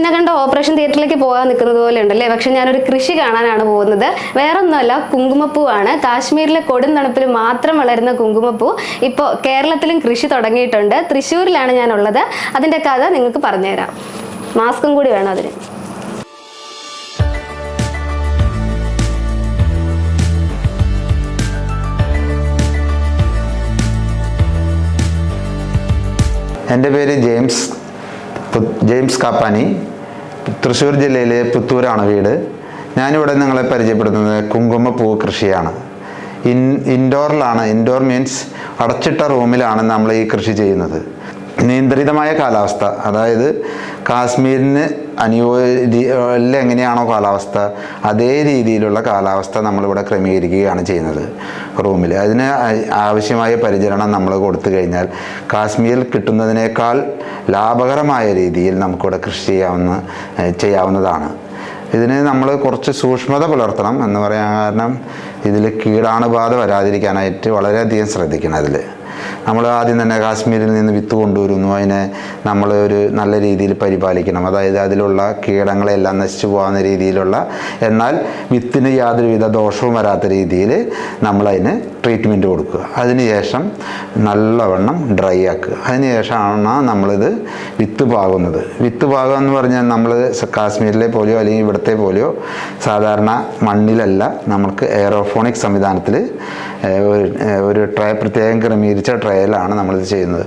എന്നെ കണ്ട ഓപ്പറേഷൻ തിയേറ്ററിലേക്ക് പോകാൻ നിൽക്കുന്നത് പോലെ ഉണ്ടല്ലേ പക്ഷെ ഞാനൊരു കൃഷി കാണാനാണ് പോകുന്നത്. വേറൊന്നുമല്ല കുങ്കുമപ്പൂവാണ്. കാശ്മീരിലെ കൊടും തണുപ്പിൽ മാത്രം വളരുന്ന കുങ്കുമപ്പൂ ഇപ്പോൾ കേരളത്തിലും കൃഷി തുടങ്ങിയിട്ടുണ്ട്. തൃശ്ശൂരിലാണ് ഞാനുള്ളത്. അതിന്റെ കഥ നിങ്ങൾക്ക് പറഞ്ഞുതരാം. മാസ്കും കൂടി വേണം അതിന്. എന്റെ പേര് ജെയിംസ്. ജെയിംസ് കാപ്പാനി തൃശ്ശൂർ ജില്ലയിലെ പുത്തൂരാണ് വീട്. ഞാനിവിടെ നിങ്ങളെ പരിചയപ്പെടുത്തുന്നത് കുങ്കുമപ്പൂ കൃഷിയാണ്. ഇൻ ഇൻഡോറിലാണ് ഇൻഡോർ മീൻസ് അടച്ചിട്ട റൂമിലാണ് നമ്മൾ ഈ കൃഷി ചെയ്യുന്നത്. നിയന്ത്രിതമായ കാലാവസ്ഥ. അതായത് കാശ്മീരിന് അനുയോജ്യ എങ്ങനെയാണോ കാലാവസ്ഥ അതേ രീതിയിലുള്ള കാലാവസ്ഥ നമ്മളിവിടെ ക്രമീകരിക്കുകയാണ് ചെയ്യുന്നത് റൂമിൽ അതിന് ആവശ്യമായ പരിചരണം നമ്മൾ കൊടുത്തു കഴിഞ്ഞാൽ കാശ്മീരിൽ കിട്ടുന്നതിനേക്കാൾ ലാഭകരമായ രീതിയിൽ നമുക്കിവിടെ കൃഷി ചെയ്യാവുന്ന ചെയ്യാവുന്നതാണ്. ഇതിന് നമ്മൾ കുറച്ച് സൂക്ഷ്മത പുലർത്തണം എന്ന് പറയാൻ കാരണം ഇതിൽ കീടാണുബാധ വരാതിരിക്കാനായിട്ട് വളരെയധികം ശ്രദ്ധിക്കണം അതിൽ നമ്മൾ ആദ്യം തന്നെ കാശ്മീരിൽ നിന്ന് വിത്ത് കൊണ്ടുവരുന്നു. അതിനെ നമ്മൾ ഒരു നല്ല രീതിയിൽ പരിപാലിക്കണം. അതായത് അതിലുള്ള കീടങ്ങളെല്ലാം നശിച്ചു പോകുന്ന രീതിയിലുള്ള എന്നാൽ വിത്തിന് യാതൊരുവിധ ദോഷവും വരാത്ത രീതിയിൽ നമ്മളതിന് ട്രീറ്റ്മെന്റ് കൊടുക്കുക. അതിനുശേഷം നല്ലവണ്ണം ഡ്രൈ ആക്കുക. അതിനുശേഷമാണ് നമ്മളിത് വിത്ത് പാകുന്നത്. വിത്ത് പാകുക എന്ന് പറഞ്ഞാൽ നമ്മൾ കാശ്മീരിലെ പോലെയോ അല്ലെങ്കിൽ ഇവിടുത്തെ പോലെയോ സാധാരണ മണ്ണിലല്ല നമുക്ക് എയറോഫോണിക് സംവിധാനത്തിൽ ഒരു ട്രേ പ്രത്യേകം ക്രമീകരിച്ച ട്രയലാണ് നമ്മളിത് ചെയ്യുന്നത്.